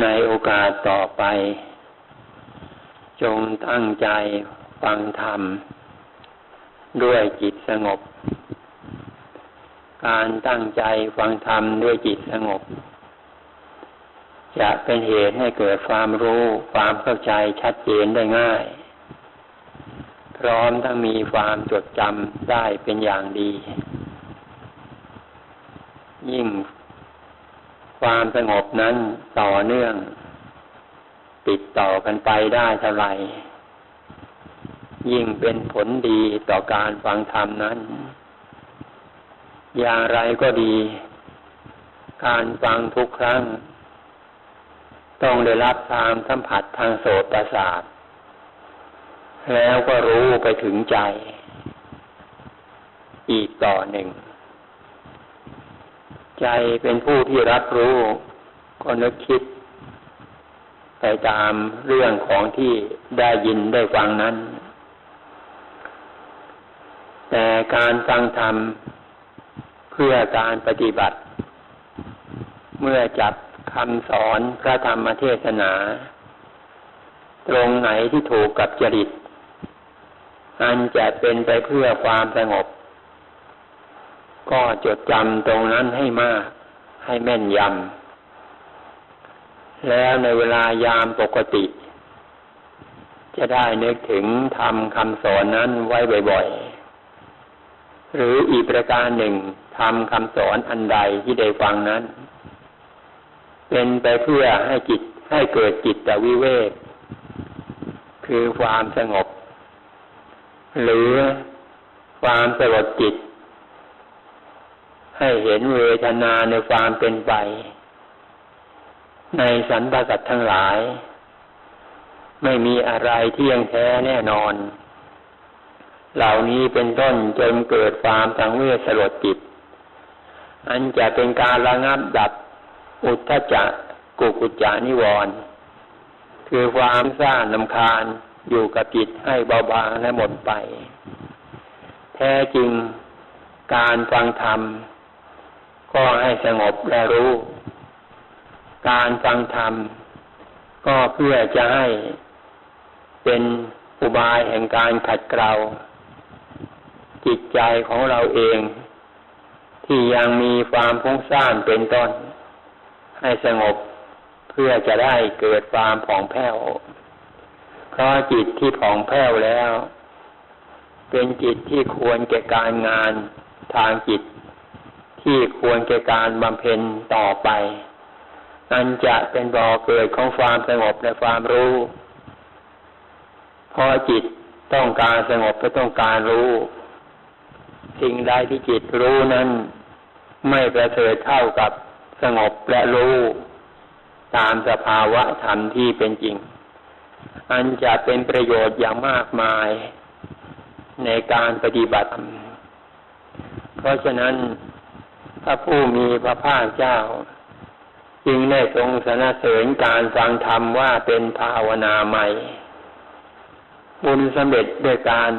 ในโอกาสต่อไป จงตั้งใจฟังธรรม ด้วยจิตสงบ การตั้งใจฟังธรรมด้วยจิตสงบ จะเป็นเหตุให้เกิดความรู้ความเข้าใจชัดเจนได้ง่าย พร้อมทั้งมีความจดจำได้เป็นอย่างดี ยิ่ง ความสงบนั้นต่อเนื่อง ติดต่อกันไปได้เท่าไหร่ ยิ่งเป็นผลดีต่อการฟังธรรมนั้น อย่างไรก็ดี การฟังทุกครั้ง ต้องได้รับความสัมผัสทางโสตประสาทแล้วก็รู้ไปถึงใจ อีกต่อหนึ่ง ใจเป็นผู้ที่รับรู้ก็นึกคิด ไปตามเรื่องของที่ได้ยินได้ฟังนั้น แต่การฟังธรรมเพื่อการปฏิบัติ เมื่อจับคำสอนพระธรรมเทศนา ตรงไหนที่ถูกกับจริตอันจะเป็นไปเพื่อความสงบ ก็จดจำตรงนั้นให้มาก ให้แม่นยำ แล้วในเวลายามปกติ จะได้นึกถึงทำคำสอนนั้นไว้บ่อยๆ หรืออีกประการหนึ่งทำคำสอนอันใดที่ได้ฟังนั้น เป็นไปเพื่อให้จิตให้เกิดจิตตวิเวก คือความสงบ หรือความสลดจิต ให้เห็นเวทนาในความเป็นไป ในสรรพสัตว์ทั้งหลาย ไม่มีอะไรเที่ยงแท้แน่นอน เหล่านี้เป็นต้นจนเกิดความสังเวชสลดจิต อันจะเป็นการระงับดับอุทธจักกุกุจจานิวรณ์คือความสร้างนำคาญอยู่กับจิตให้เบาบางและหมดไป แท้จริงการฟังธรรม ก็ให้สงบและรู้ การฟังธรรม ก็เพื่อจะให้เป็นอุบายแห่งการขัดเกลาจิตใจของเราเอง ที่ยังมีความพุ่งสร้างเป็นต้น ให้สงบเพื่อจะได้เกิดความผ่องแผ้วเพราะจิตที่ผ่องแผ้วแล้ว เป็นจิตที่ควรแก่การงานทางจิต ที่ควรแก่การบำเพ็ญต่อไปนั่นจะเป็นบ่อเกิดของความสงบและความรู้เพราะจิตต้องการสงบและต้องการรู้ สิ่งใดที่จิตรู้นั้น ไม่ประเสริฐเท่ากับสงบและรู้ตามสภาวะธรรมที่เป็นจริง อันจะเป็นประโยชน์อย่างมากมายในการปฏิบัติ เพราะฉะนั้น พระผู้มีพระภาคเจ้า จึงได้ทรงสนเสริญการฟังธรรมว่าเป็นภาวนาใหม่บุญสำเร็จด้วยการ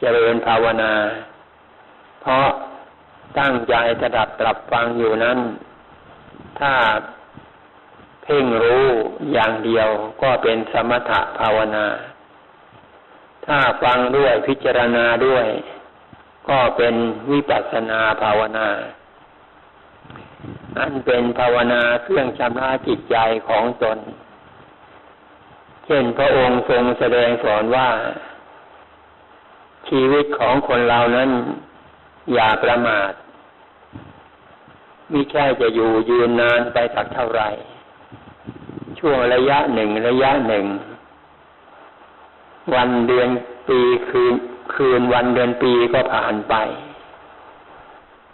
เจริญภาวนา เพราะตั้งใจสดับตรับฟังอยู่นั้น ถ้าเพ่งรู้อย่างเดียวก็เป็นสมถะภาวนา ถ้าฟังด้วยพิจารณาด้วย ก็เป็นวิปัสสนาภาวนา อันเป็นภาวนาเครื่องชำระจิตใจของตน เช่นพระองค์ทรงแสดงสอนว่า ชีวิตของคนเรานั้น อย่าประมาทมิใช่จะอยู่ยืนนานไปสักเท่าไรช่วงระยะหนึ่งระยะหนึ่ง วันเดือนปีคืนคืนวันเดือนปีก็ผ่านไป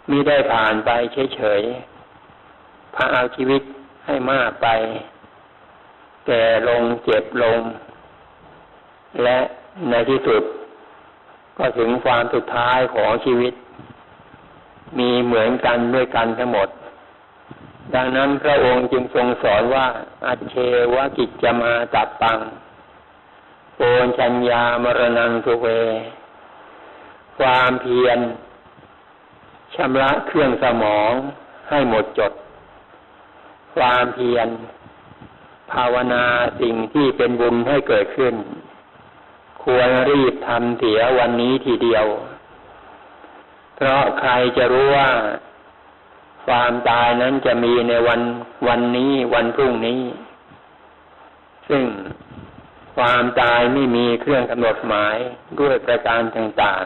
มิได้ผ่านไปเฉยๆ พาเอาชีวิตให้มากไป แก่ลงเจ็บลง และในที่สุด ก็ถึงความสุดท้ายของชีวิต มีเหมือนกันด้วยกันทั้งหมด ดังนั้นพระองค์จึงทรงสอนว่าอัเชวกิจจะมาตับปังโอนชัญญามรณังสุเว ความเพียรชำระเครื่องสมองให้หมดจด ความเพียรภาวนาสิ่งที่เป็นบุญให้เกิดขึ้น ควรรีบทำเสียวันนี้ทีเดียว เพราะใครจะรู้ว่า ความตายนั้นจะมีในวันวันนี้วันพรุ่งนี้ ซึ่งความตายไม่มีเครื่องกำหนดหมายด้วยประการต่าง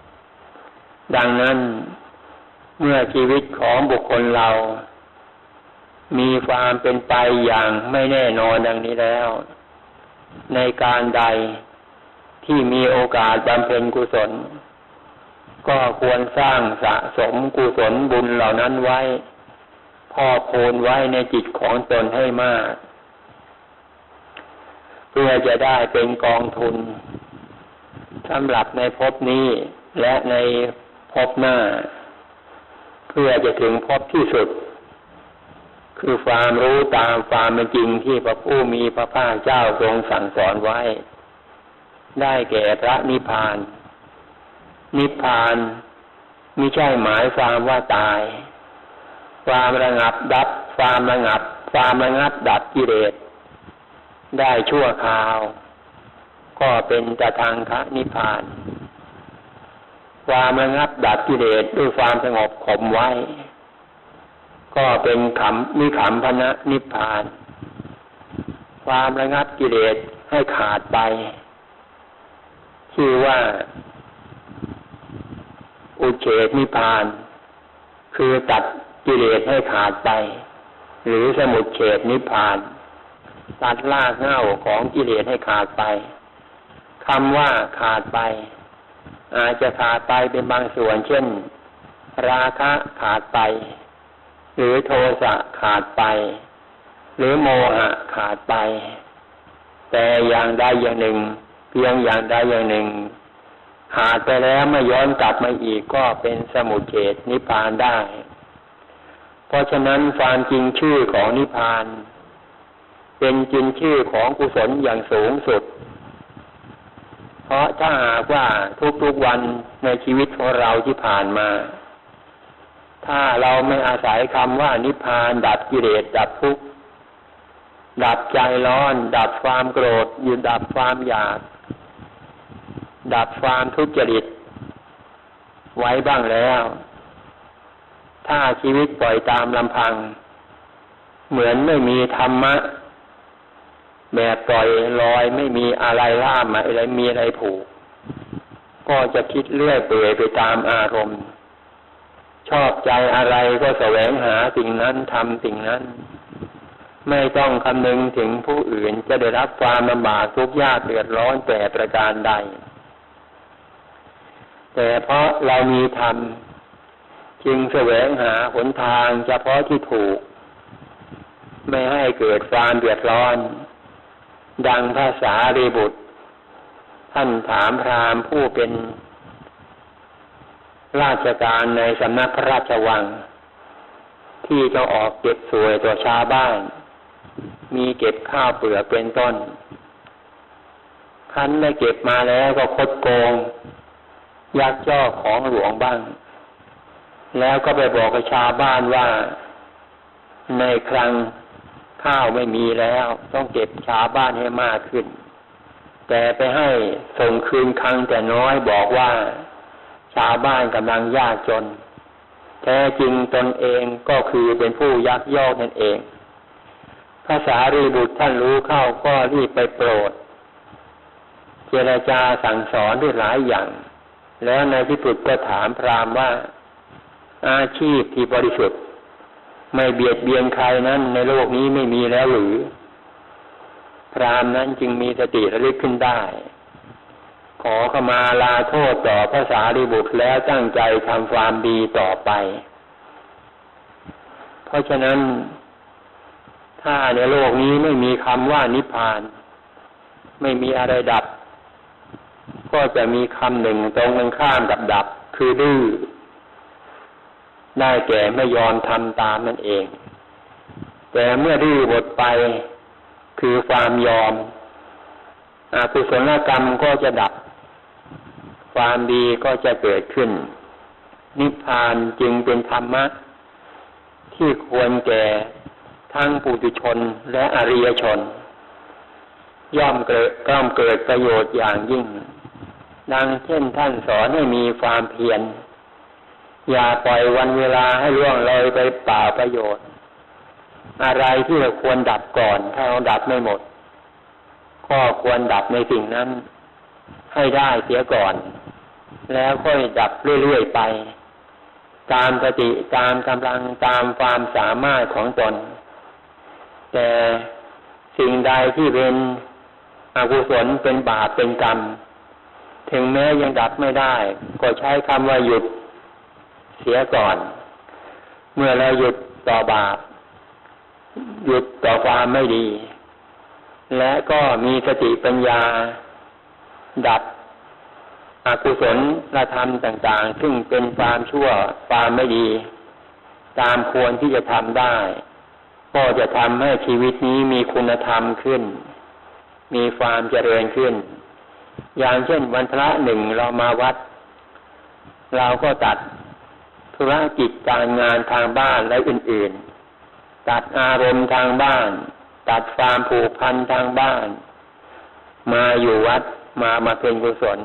ๆ ดังนั้นเมื่อชีวิตของบุคคลเรา มีความเป็นไปอย่างไม่แน่นอนดังนี้แล้ว ในการใดที่มีโอกาสบำเพ็ญกุศล ก็ควรสร้างสะสมกุศลบุญเหล่านั้นไว้ พ่อโพนไว้ในจิตของตนให้มาก เพื่อจะได้เป็นกองทุนสำหรับในภพนี้และในภพหน้า เพื่อจะถึงภพที่สุด คือความรู้ตามความเป็นจริงที่พระผู้มีพระภาคเจ้าทรงสั่งสอนไว้ ได้แก่พระนิพพาน นิพพานไม่ใช่หมายความว่าตาย ความระงับดับ ความระงับ ความระงับดับกิเลสได้ชั่วคราว ก็เป็นตะทางคะนิพพาน ความระงับดับกิเลสด้วยความสงบข่มไว้ ก็เป็นขำนิขำพนะนิพพาน ความระงับกิเลสให้ขาดไป ชื่อว่า อุเฉทนิพพาน คือตัดกิเลสให้ขาดไป หรือสมุดเฉดนิพพาน ตัดลากเง่าของกิเลสให้ขาดไปคำว่าขาดไป อาจจะขาดไปเป็นบางส่วนเช่น ราคะขาดไป หรือโทสะขาดไป หรือโมหะขาดไป แต่อย่างใดอย่างหนึ่ง เพียงอย่างใดอย่างหนึ่ง ขาดไปแล้วไม่ย้อนกลับมาอีกก็เป็นสมุทเฉดนิพพานได้ เพราะฉะนั้นความจริงชื่อของนิพพาน เป็นจินชื่อของกุศลอย่างสูงสุด เพราะถ้าหากว่าทุกๆวันในชีวิตของเราที่ผ่านมา ถ้าเราไม่อาศัยคำว่านิพพาน ดับกิเลสดับทุกข์ดับใจร้อน ดับความโกรธยืนดับความอยาก ดับความทุจริต ไว้บ้างแล้ว ถ้าชีวิตปล่อยตามลำพัง เหมือนไม่มีธรรมะ แบบปล่อยลอยไม่มีอะไรล่ามอะไรมีอะไรผูก ก็จะคิดเลื่อยเปื่อยไปตามอารมณ์ ชอบใจอะไรก็แสวงหาสิ่งนั้นทำสิ่งนั้น ไม่ต้องคำนึงถึงผู้อื่นจะได้รับความลำบากทุกข์ยากเดือดร้อนแต่ประการใด แต่เพราะเรามีธรรมจึงแสวงหาหนทางเฉพาะที่ถูก ไม่ให้เกิดความเดือดร้อน ดังภาษารีบุตร ท่านถามพรามผู้เป็น ราชการในสำนักพระราชวัง ที่จะออกเก็บสวยตัวชาวบ้าน มีเก็บข้าวเปลือกเป็นต้นคันได้เก็บมาแล้วก็คดโกง ยักย่อของหลวงบ้าง แล้วก็ไปบอกกับชาวบ้านว่า ในครั้งข้าวไม่มีแล้ว ต้องเก็บชาวบ้านให้มากขึ้น แต่ไปให้ส่งคืนครั้งแต่น้อยบอกว่า ชาวบ้านกำลังยากจน แท้จริงตนเองก็คือเป็นผู้ยักยอกนั่นเองภาษารีบุตรท่านรู้เข้าก็รีบไปโปรด เจรจาสั่งสอนด้วยหลายอย่าง แล้วในที่สุดก็ถามพราหมณ์ว่า อาชีพที่บริสุทธิ์ ไม่เบียดเบียนใครนั้นในโลกนี้ไม่มีแล้วหรือ พรามนั้นจึงมีสติระลึกขึ้นได้ ขอขมาลาโทษต่อภาษาริบุตรแล้วตั้งใจทำความดีต่อไป เพราะฉะนั้น ถ้าในโลกนี้ไม่มีคำว่านิพพาน ไม่มีอะไรดับ ก็จะมีคำหนึ่งตรงกันข้ามกับดับ คือดื้อได้แก่ไม่ยอมทำตามนั่นเอง แต่เมื่อดื้อหมดไป คือความยอมอากุศลกรรมก็จะดับ ความดีก็จะเกิดขึ้น นิพพานจึงเป็นธรรมะ ที่ควรแก่ทั้งปุถุชนและอริยชน ย่อมเกิดก้อมเกิดประโยชน์อย่างยิ่ง ดังเช่นท่านสอนให้มีความเพียรอย่าปล่อยวันเวลาให้ล่วงเลยไปเปล่าประโยชน์ อะไรที่เราควรดับก่อน ถ้าเราดับไม่หมด ก็ควรดับในสิ่งนั้น ให้ได้เสียก่อน แล้วค่อยดับเรื่อยๆไป ตามสติตามกำลังตามความสามารถของตน แต่สิ่งใดที่เป็นอกุศลเป็นบาปเป็นกรรม ถึงแม้ยังดับไม่ได้ ก็ใช้คำว่าหยุดเสียก่อน เมื่อเราหยุดต่อบาป หยุดต่อความไม่ดี และก็มีสติปัญญา ดับ อกุศลละธรรมต่างๆ ซึ่งเป็นความชั่วความไม่ดี ตามควรที่จะทำได้ ก็จะทำให้ชีวิตนี้มีคุณธรรมขึ้น มีความเจริญขึ้น อย่างเช่นวันพระหนึ่งเรามาวัด เราก็ตัดธุรกิจการงานทางบ้านและอื่นๆ ตัดอารมณ์ทางบ้าน ตัดความผูกพันทางบ้าน มาอยู่วัดมามาเป็นกุศล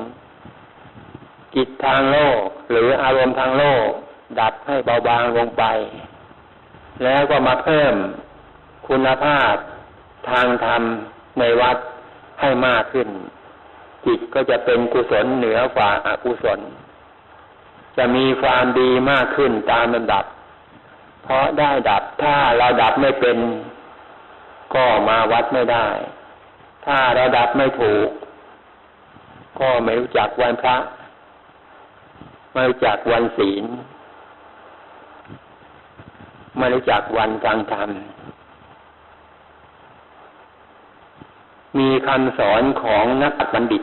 จิตทางโลก หรืออารมณ์ทางโลก ดับให้เบาบางลงไป แล้วก็มาเพิ่มคุณภาพทางธรรมในวัดให้มากขึ้น จิตก็จะเป็นกุศลเหนือกว่าอากุศล จะมีความดีมากขึ้นตามลำดับ เพราะได้ดับถ้าเราดับไม่เป็น ก็มาวัดไม่ได้ ถ้าเราดับไม่ถูก ก็ไม่รู้จักวันพระ ม่รู้จักวันศีลม่รู้จักวันกลางธรรม มีคำสอนของนักบัณฑิต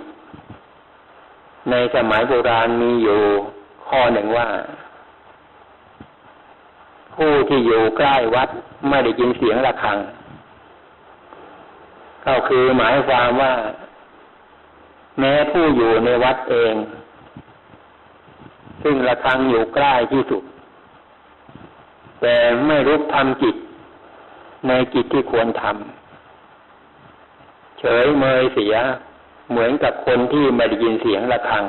ในสมัยโบราณมีอยู่ข้อหนึ่งว่า ผู้ที่อยู่ใกล้วัดไม่ได้ยินเสียงะระฆัง ก็คือหมายความว่า แม้ผู้อยู่ในวัดเอง ซึ่งระฆังอยู่ใกล้ที่สุด แต่ไม่รู้ทำจิตในกิจที่ควรทำเฉยเมยเสียเหมือนกับคนที่ไม่ได้ยินเสียงระฆัง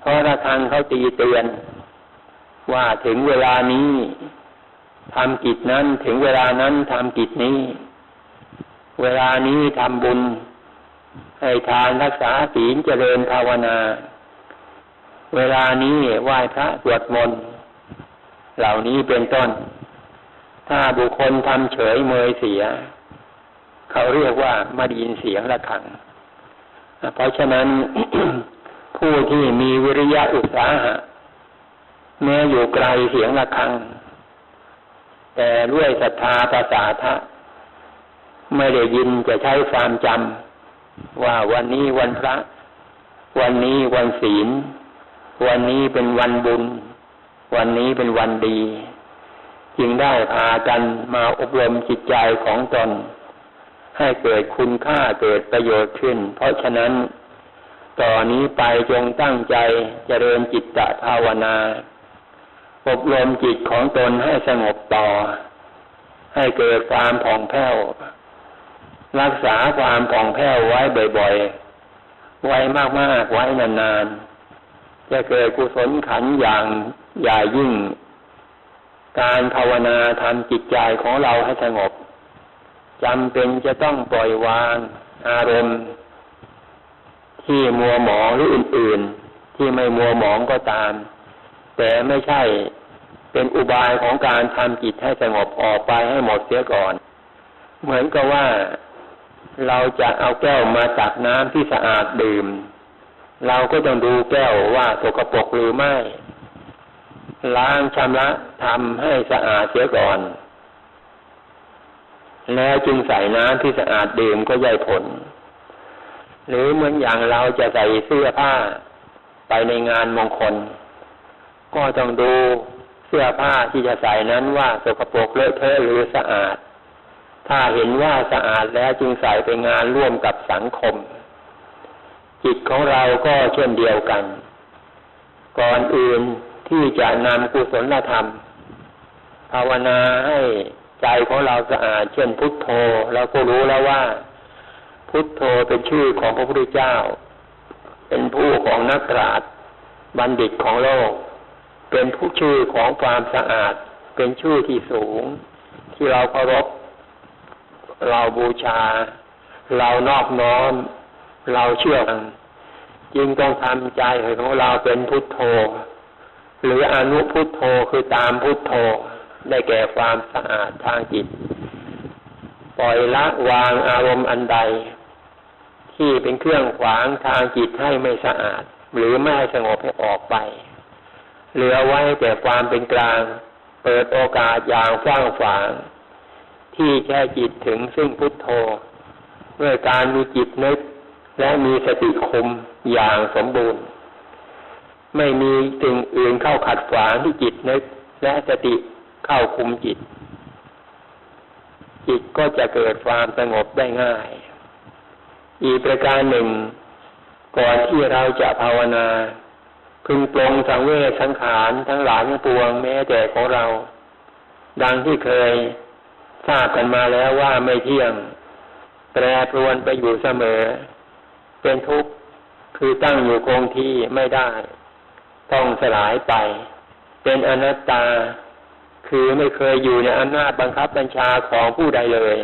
เพราะระฆังเขาตีเตือน ว่าถึงเวลานี้ทำกิจนั้นถึงเวลานั้นทำกิจนี้ เวลานี้ทำบุญ ให้ทานรักษาศีลเจริญภาวนา เวลานี้ไหว้พระสวดมนต์เหล่านี้เป็นต้น ถ้าบุคคลทำเฉยเมยเสีย เขาเรียกว่ามาดีนเสียงระฆัง เพราะฉะนั้นผู้ที่มีวิริยะอุตสาหะแม้อยู่ไกลเสียงระฆัง แต่ด้วยศรัทธาภาษาทะไม่ได้ยินจะใช้ความจำว่าวันนี้วันพระ วันนี้วันศีล วันนี้เป็นวันบุญ วันนี้เป็นวันดี จึงได้พากันมาอบรมจิตใจของตน ให้เกิดคุณค่าเกิดประโยชน์ขึ้น เพราะฉะนั้นต่อนนี้ไปจงตั้งใจเจริญจิตตภาวนา อบรมจิตของตนให้สงบต่อ ให้เกิดความผ่องแผ้ว รักษาความผ่องแผ้วไว้บ่อยๆ ไว้มากๆ ไว้นานๆ จะเกิดกุศลขันอย่างใหญ่ยิ่ง การภาวนาทำจิตใจของเราให้สงบจำเป็นจะต้องปล่อยวางอารมณ์ ที่มัวหมองหรืออื่น ๆ ที่ไม่มัวหมองก็ตาม แต่ไม่ใช่เป็นอุบายของการทำจิตให้สงบออกไปให้หมดเสียก่อน เหมือนกับว่าเราจะเอาแก้วมาตักน้ำที่สะอาดดื่ม เราก็ต้องดูแก้วว่าสกปรกหรือไม่ ล้างชำระทำให้สะอาดเสียก่อน แล้วจึงใส่น้ำที่สะอาดดื่มก็ย่อยผล หรือเหมือนอย่างเราจะใส่เสื้อผ้า ไปในงานมงคล ก็ต้องดูเสื้อผ้าที่จะใส่นั้นว่าสกปรกเลอะเทอะหรือสะอาด ถ้าเห็นว่าสะอาดแล้วจึงใส่ไปงานร่วมกับสังคม จิตของเราก็เช่นเดียวกัน ก่อนอื่นที่จะนำกุศลธรรม ภาวนาให้ใจของเราสะอาด เช่นพุทโธเราก็รู้แล้วว่า พุทโธเป็นชื่อของพระพุทธเจ้า เป็นผู้ของนักปราชญ์บัณฑิตของโลก เป็นผู้ชื่อของความสะอาด เป็นชื่อที่สูง ที่เราเคารพเราบูชา เรานอบน้อม เราเชื่อกันจึงต้องทำใจของเราเป็นพุทโธ หรืออนุพุทโธคือตามพุทโธได้แก่ความสะอาดทางจิต ปล่อยละวางอารมณ์อันใด ที่เป็นเครื่องขวางทางจิตให้ไม่สะอาด หรือไม่สงบให้ออกไป เหลือไว้แต่ความเป็นกลาง เปิดโอกาสอย่างฟ้างฝาง ที่แค่จิตถึงซึ่งพุทโธด้วยการมีจิตนึก และมีสติคมอย่างสมบูรณ์ ไม่มีสิ่งอื่นเข้าขัดขวางที่จิตนึกและสติเข้าคุมจิต จิตก็จะเกิดความสงบได้ง่าย อีกประการหนึ่ง ก่อนที่เราจะภาวนา พึงปรงสังเวชสังขารทั้งหลายทั้งปวงแม้แต่ของเรา ดังที่เคยทราบกันมาแล้วว่าไม่เที่ยง แปรปรวนไปอยู่เสมอ เป็นทุกข์คือตั้งอยู่คงที่ไม่ได้ ต้องสลายไป เป็นอนัตตา คือไม่เคยอยู่ในอำนาจบังคับบัญชาของผู้ใดเลย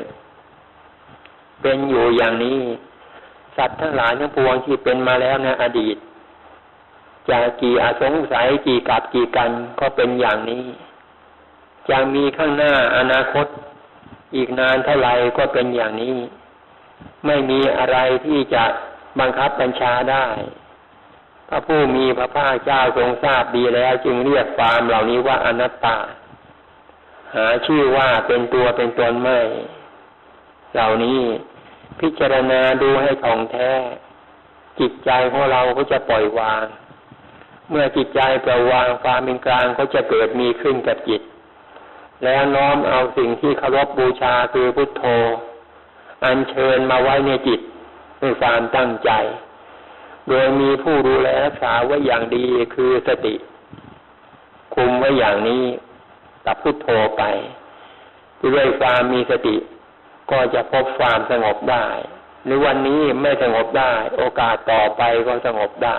เป็นอยู่อย่างนี้ สัตว์ทั้งหลายทั้งปวงที่เป็นมาแล้วในอดีตจะกี่อาสงสัยกี่กับกี่กันก็เป็นอย่างนี้จะมีข้างหน้าอนาคต อีกนานเท่าไรก็เป็นอย่างนี้ ไม่มีอะไรที่จะ บังคับบัญชาได้ พระผู้มีพระภาคเจ้าทรงทราบดีแล้วจึงเรียกความเหล่านี้ว่าอนัตตา หาชื่อว่าเป็นตัวเป็นตนไม่ เหล่านี้พิจารณาดูให้ท่องแท้ จิตใจของเราก็จะปล่อยวาง เมื่อจิตใจปล่อยวางความเป็นกลางก็จะเกิดมีขึ้นกับจิต แล้วน้อมเอาสิ่งที่เคารพบูชาคือพุทโธ อัญเชิญมาไว้ในจิต ด้วยความตั้งใจ โดยมีผู้ดูแลรักษาไว้อย่างดีคือสติ คุมไว้อย่างนี้กับพุทโธไป ด้วยความมีสติ ก็จะพบความสงบได้ หรือวันนี้ไม่สงบได้ โอกาสต่อไปก็สงบได้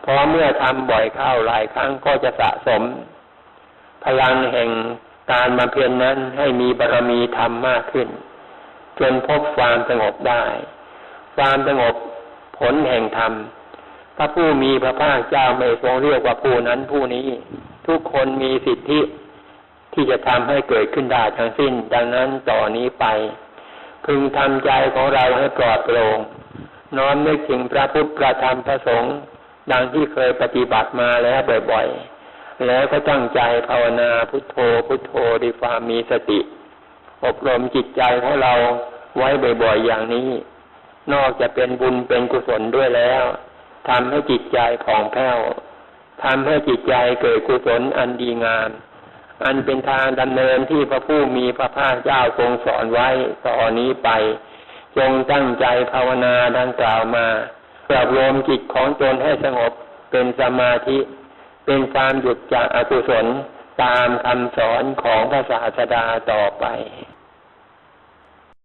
เพราะเมื่อทำบ่อยเข้าหลายครั้งก็จะสะสม พลังแห่งการมาเพียรนนั้นให้มีบารมีธรรมมากขึ้น จนพบความสงบได้ ความสงบผลแห่งธรรม พระผู้มีพระภาคเจ้าไม่ทรงเรียกว่าผู้นั้นผู้นี้ ทุกคนมีสิทธิ ที่จะทำให้เกิดขึ้นได้ทั้งสิ้น ดังนั้นต่อนนี้ไป พึงทำใจของเราให้ปลอดโปร่งน้อมนึกถึงพระพุทธพระธรรมพระสงฆ์ดังที่เคยปฏิบัติมาแล้วบ่อยๆ แล้วก็ตั้งใจภาวนาพุทโธพุทโธด้วยความมีสติ อบรมจิตใจของเราไว้บ่อยๆอย่างนี้ นอกจะเป็นบุญเป็นกุศลด้วยแล้วทำให้จิตใจผ่องแผ้วทำให้จิตใจเกิดกุศลอันดีงาม อันเป็นทางดำเนินที่พระผู้มีพระภาคเจ้าทรงสอนไว้ต่อนนี้ไป จงตั้งใจภาวนาดังกล่าวมาปรับรวมจิตของตนให้สงบเป็นสมาธิ เป็นความหยุดจากอกุศลตามคำสอนของพระศาสดาต่อไป